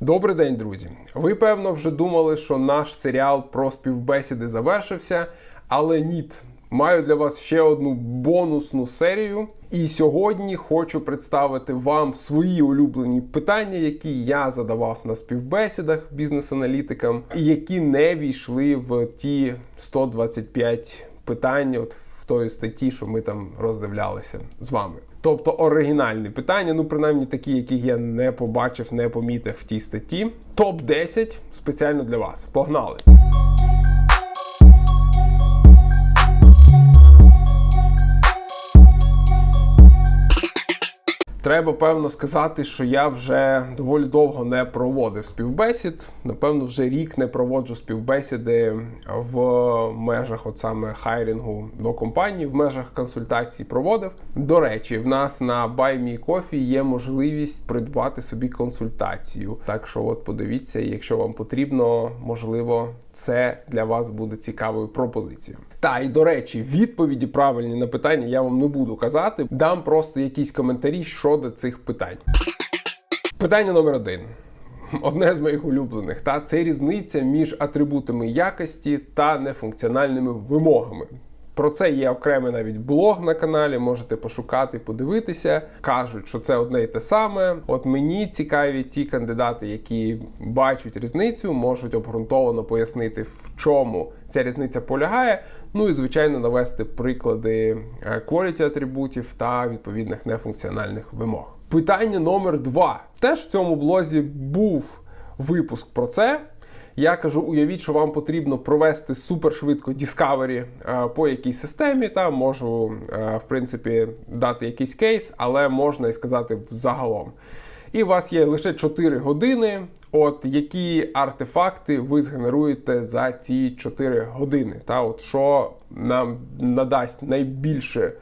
Добрий день, друзі. Ви певно вже думали, що наш серіал про співбесіди завершився, але ні. Маю для вас ще одну бонусну серію. І сьогодні хочу представити вам свої улюблені питання, які я задавав на співбесідах бізнес-аналітикам, і які не війшли в ті 125 питань, от в тої статті, що ми там роздивлялися з вами. Тобто оригінальні питання, ну принаймні такі, які я не побачив, не помітив в тій статті. Топ 10 спеціально для вас. Погнали! Треба певно сказати, що я вже доволі довго не проводив співбесід. Напевно, вже рік не проводжу співбесіди в межах от саме хайрінгу до компанії, в межах консультацій проводив. До речі, в нас на BuyMeCoffee є можливість придбати собі консультацію. Так що, от подивіться, якщо вам потрібно, можливо, це для вас буде цікавою пропозицією. Та і до речі, відповіді правильні на питання я вам не буду казати. Дам просто якісь коментарі щодо цих питань. Питання номер один. Одне з моїх улюблених, та це різниця між атрибутами якості та нефункціональними вимогами. Про це є окремий навіть блог на каналі, можете пошукати, подивитися. Кажуть, що це одне і те саме. От мені цікаві ті кандидати, які бачать різницю, можуть обґрунтовано пояснити, в чому ця різниця полягає. Ну і звичайно навести приклади quality атрибутів та відповідних нефункціональних вимог. Питання номер два. Теж в цьому блозі був випуск про це. Я кажу, уявіть, що вам потрібно провести супершвидко Discovery е, по якійсь системі. Там можу, е, в принципі, дати якийсь кейс, але можна і сказати взагалом. І у вас є лише 4 години. От які артефакти ви згенеруєте за ці 4 години? Та от що нам надасть найбільше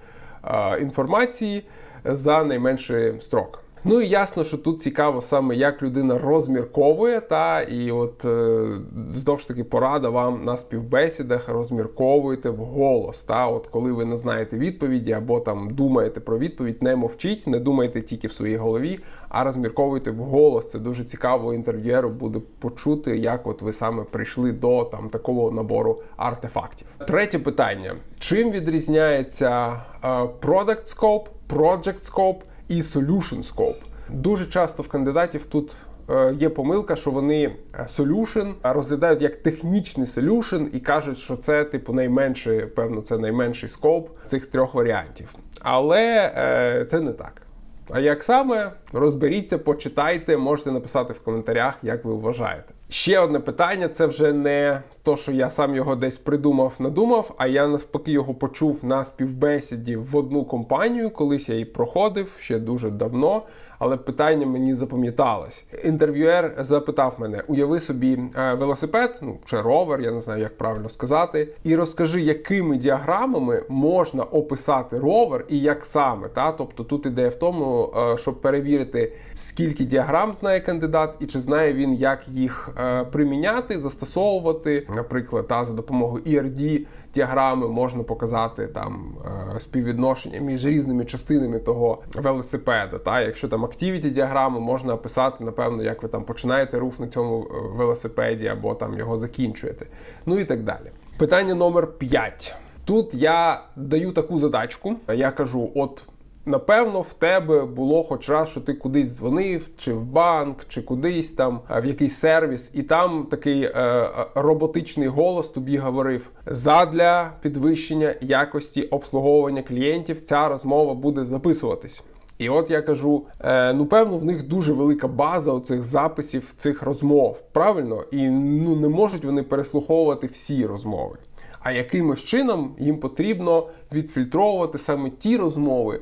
е, інформації за найменший строк. Ну і ясно, що тут цікаво саме як людина розмірковує, та і от е, знов ж таки порада вам на співбесідах розмірковуйте вголос. Та от коли ви не знаєте відповіді або там думаєте про відповідь, не мовчіть, не думайте тільки в своїй голові, а розмірковуйте вголос. Це дуже цікаво інтерв'єру буде почути, як от ви саме прийшли до там такого набору артефактів. Третє питання: чим відрізняється е, Product Scope, Project Scope і Solution Scope. Дуже часто в кандидатів тут е, є помилка, що вони solution розглядають як технічний solution і кажуть, що це типу найменший, певно, це найменший скоп цих трьох варіантів. Але е, це не так. А як саме розберіться, почитайте, можете написати в коментарях, як ви вважаєте. Ще одне питання: це вже не то, що я сам його десь придумав, надумав, а я навпаки його почув на співбесіді в одну компанію. Колись я її проходив ще дуже давно. Але питання мені запам'яталось. Інтерв'юер запитав мене: уяви собі е, велосипед, ну чи ровер, я не знаю, як правильно сказати, і розкажи, якими діаграмами можна описати ровер і як саме. Та? Тобто тут ідея в тому, е, щоб перевірити, скільки діаграм знає кандидат, і чи знає він, як їх е, приміняти, застосовувати, наприклад, та за допомогою ERD діаграми можна показати там співвідношення між різними частинами того велосипеда. Та якщо там активіті діаграми можна описати, напевно, як ви там починаєте рух на цьому велосипеді або там його закінчуєте. Ну і так далі. Питання номер 5. Тут я даю таку задачку. Я кажу: от. Напевно, в тебе було хоч раз, що ти кудись дзвонив, чи в банк, чи кудись там в якийсь сервіс, і там такий е, роботичний голос тобі говорив: задля підвищення якості обслуговування клієнтів ця розмова буде записуватись. І от я кажу: е, ну певно, в них дуже велика база оцих записів цих розмов, правильно? І ну не можуть вони переслуховувати всі розмови. А якимось чином їм потрібно відфільтровувати саме ті розмови.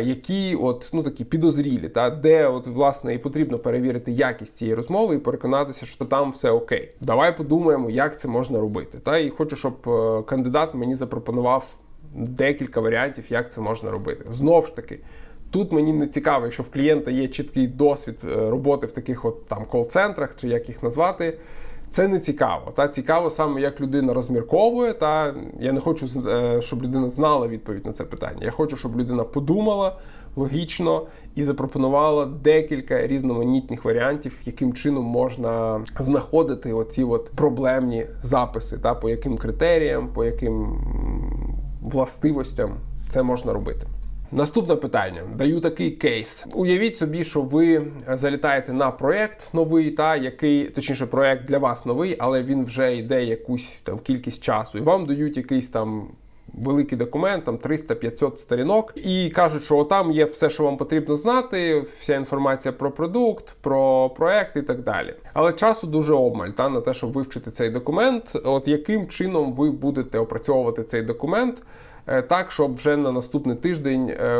Які от ну такі підозрілі, та де от власне і потрібно перевірити якість цієї розмови і переконатися, що там все окей. Давай подумаємо, як це можна робити. Та і хочу, щоб кандидат мені запропонував декілька варіантів, як це можна робити. Знов ж таки, тут мені не цікаво, якщо в клієнта є чіткий досвід роботи в таких от там кол-центрах, чи як їх назвати. Це не цікаво. Та цікаво саме, як людина розмірковує. Та я не хочу, е, щоб людина знала відповідь на це питання. Я хочу, щоб людина подумала логічно і запропонувала декілька різноманітних варіантів, яким чином можна знаходити оці от проблемні записи, та по яким критеріям, по яким властивостям це можна робити. Наступне питання. Даю такий кейс. Уявіть собі, що ви залітаєте на проєкт новий, та який, точніше, проєкт для вас новий, але він вже йде якусь там кількість часу, і вам дають якийсь там. Великий документ, там 300-500 сторінок, і кажуть, що там є все, що вам потрібно знати, вся інформація про продукт, про проект і так далі. Але часу дуже обмаль та на те, щоб вивчити цей документ. От яким чином ви будете опрацьовувати цей документ, так, щоб вже на наступний тиждень е,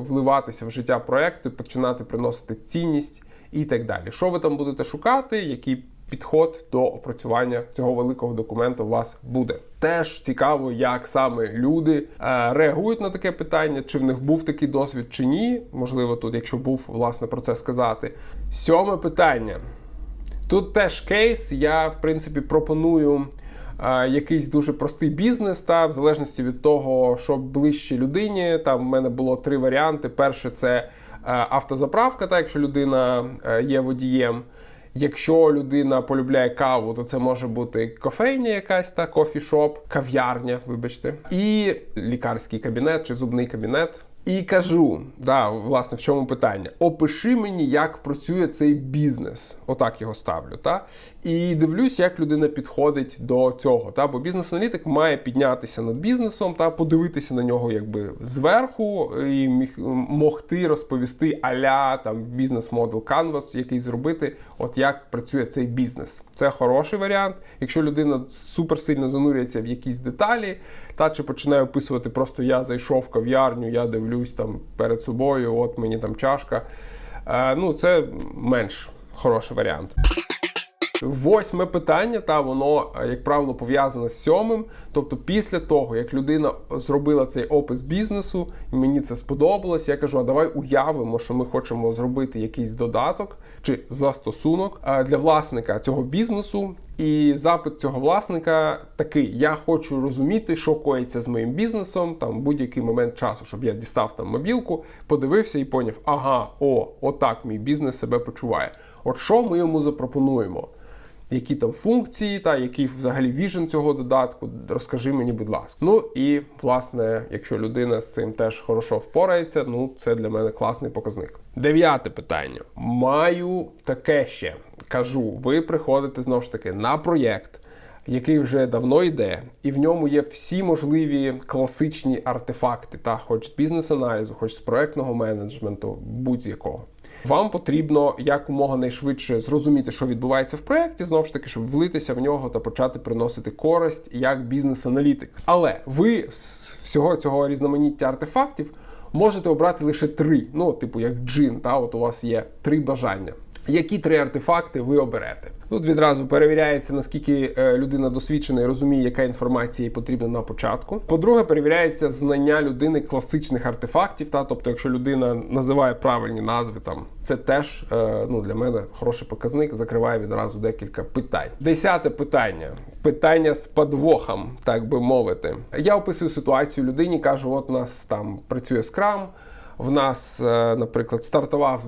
вливатися в життя проекту, починати приносити цінність і так далі. Що ви там будете шукати, який підход до опрацювання цього великого документу у вас буде. Теж цікаво, як саме люди е, реагують на таке питання, чи в них був такий досвід, чи ні. Можливо, тут, якщо був, власне, про це сказати. Сьоме питання. Тут теж кейс. Я, в принципі, пропоную е, якийсь дуже простий бізнес, та в залежності від того, що ближче людині. Там в мене було три варіанти. Перше це е, автозаправка, та якщо людина е, є водієм. Якщо людина полюбляє каву, то це може бути кофейня якась та кофішоп, кав'ярня, вибачте, і лікарський кабінет чи зубний кабінет. І кажу, да, власне, в чому питання? Опиши мені, як працює цей бізнес. Отак його ставлю. Та? І дивлюсь, як людина підходить до цього. Та? Бо бізнес-аналітик має піднятися над бізнесом та подивитися на нього якби зверху і міг могти розповісти аля там бізнес-модел Canvas, який зробити, от як працює цей бізнес. Це хороший варіант. Якщо людина суперсильно занурюється в якісь деталі, та чи починає описувати просто я зайшов в кав'ярню, я дивлюсь там перед собою, от мені там чашка. Е, ну, це менш хороший варіант. Восьме питання, та воно, е, як правило, пов'язане з сьомим. Тобто, після того, як людина зробила цей опис бізнесу, і мені це сподобалось, я кажу: а давай уявимо, що ми хочемо зробити якийсь додаток чи застосунок е, для власника цього бізнесу. І запит цього власника такий: я хочу розуміти, що коїться з моїм бізнесом там будь-який момент часу, щоб я дістав там мобілку, подивився і поняв, ага, о, отак мій бізнес себе почуває. От що ми йому запропонуємо? Які там функції, та який взагалі віжен цього додатку, розкажи мені, будь ласка. Ну і власне, якщо людина з цим теж хорошо впорається, ну це для мене класний показник. Дев'яте питання. Маю таке ще. Кажу, ви приходите знову ж таки на проєкт, який вже давно йде, і в ньому є всі можливі класичні артефакти, та хоч з бізнес-аналізу, хоч з проектного менеджменту, будь-якого. Вам потрібно якомога найшвидше зрозуміти, що відбувається в проєкті, знову ж таки, щоб влитися в нього та почати приносити користь як бізнес-аналітик. Але ви з всього цього різноманіття артефактів можете обрати лише три. Ну, типу, як джин, та от у вас є три бажання. Які три артефакти ви оберете? Тут відразу перевіряється, наскільки е, людина досвідчена і розуміє, яка інформація їй потрібна на початку. По-друге, перевіряється знання людини класичних артефактів. Та тобто, якщо людина називає правильні назви, там це теж е, ну для мене хороший показник. Закриває відразу декілька питань. Десяте питання. Питання з подвохом, так би мовити. Я описую ситуацію людині, кажу: от у нас там працює скрам. В нас, е, наприклад, стартував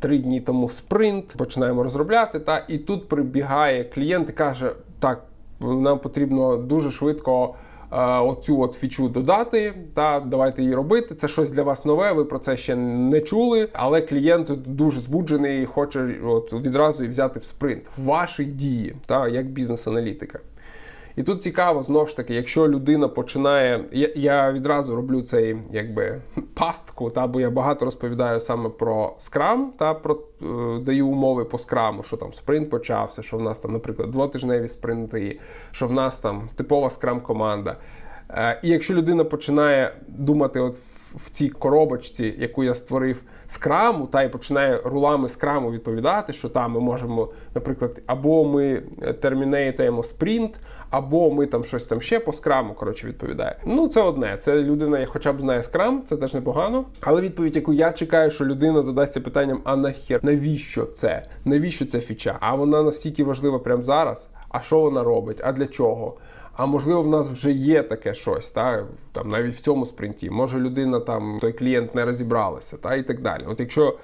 три дні тому спринт, починаємо розробляти. Та і тут прибігає клієнт і каже: так, нам потрібно дуже швидко. е, Оцю от фічу додати, та давайте її робити. Це щось для вас нове. Ви про це ще не чули, але клієнт дуже збуджений і хоче от відразу і взяти в спринт. Ваші дії, та як бізнес-аналітика. І тут цікаво, знову ж таки, якщо людина починає. Я, я відразу роблю цей якби пастку, та бо я багато розповідаю саме про скрам, та про е, даю умови по скраму, що там спринт почався, що в нас там, наприклад, двотижневі спринти, що в нас там типова скрам-команда. Е, і якщо людина починає думати, от в, в цій коробочці, яку я створив скраму, та й починає рулами скраму відповідати, що там ми можемо, наприклад, або ми термінейтаємо спринт, або ми там щось там ще по скраму, коротше, відповідає. Ну, це одне. Це людина, хоча б знає скрам, це теж непогано. Але відповідь, яку я чекаю, що людина задасться питанням: а нахер, навіщо це? Навіщо ця фіча? А вона настільки важлива прямо зараз. А що вона робить? А для чого? А можливо, в нас вже є таке щось, та там навіть в цьому спринті. Може, людина там, той клієнт не розібралася, та і так далі. От якщо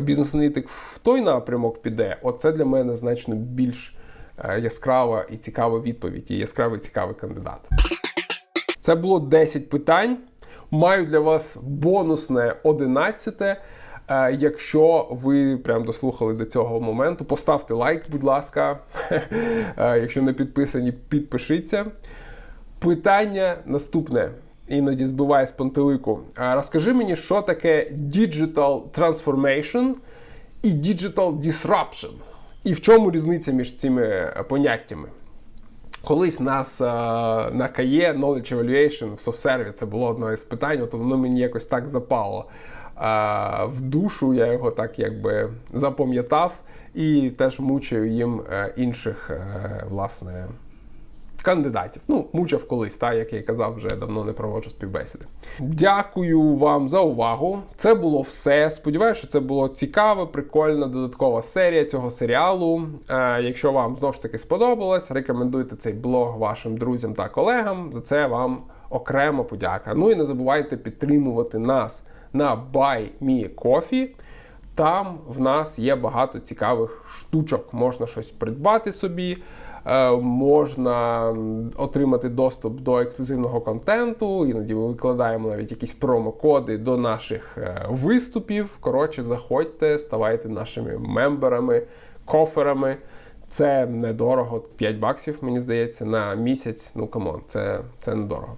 бізнес-аналітик в той напрямок піде, от це для мене значно більш е, яскрава і цікава відповідь, і яскравий цікавий кандидат. Це було 10 питань. Маю для вас бонусне 11. Е, Якщо ви прям дослухали до цього моменту, поставте лайк, будь ласка. Е, Якщо не підписані, підпишіться. Питання наступне. Іноді збиває з пантелику. Е, Розкажи мені, що таке Digital Transformation і Digital Disruption. І в чому різниця між цими поняттями? Колись нас е, на КАЄ Knowledge Evaluation в софтсерві це було одне із питань, от воно мені якось так запало в душу, я його так якби запам'ятав і теж мучаю їм е, інших е, власне кандидатів. Ну, мучав колись, та, як я й казав, вже давно не проводжу співбесіди. Дякую вам за увагу. Це було все. Сподіваюся, що це було цікава, прикольна додаткова серія цього серіалу. Е, якщо вам знову ж таки сподобалось, рекомендуйте цей блог вашим друзям та колегам. За це вам окремо подяка. Ну і не забувайте підтримувати нас на Buy Me Coffee. Там в нас є багато цікавих штучок. Можна щось придбати собі, е, можна отримати доступ до ексклюзивного контенту. Іноді ми викладаємо навіть якісь промокоди до наших е, виступів. Коротше, заходьте, ставайте нашими мемберами, коферами. Це недорого, 5 баксів, мені здається, на місяць. Ну камон, це, це недорого.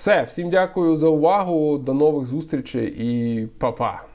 Все, всім дякую за увагу. До нових зустрічей і па-па!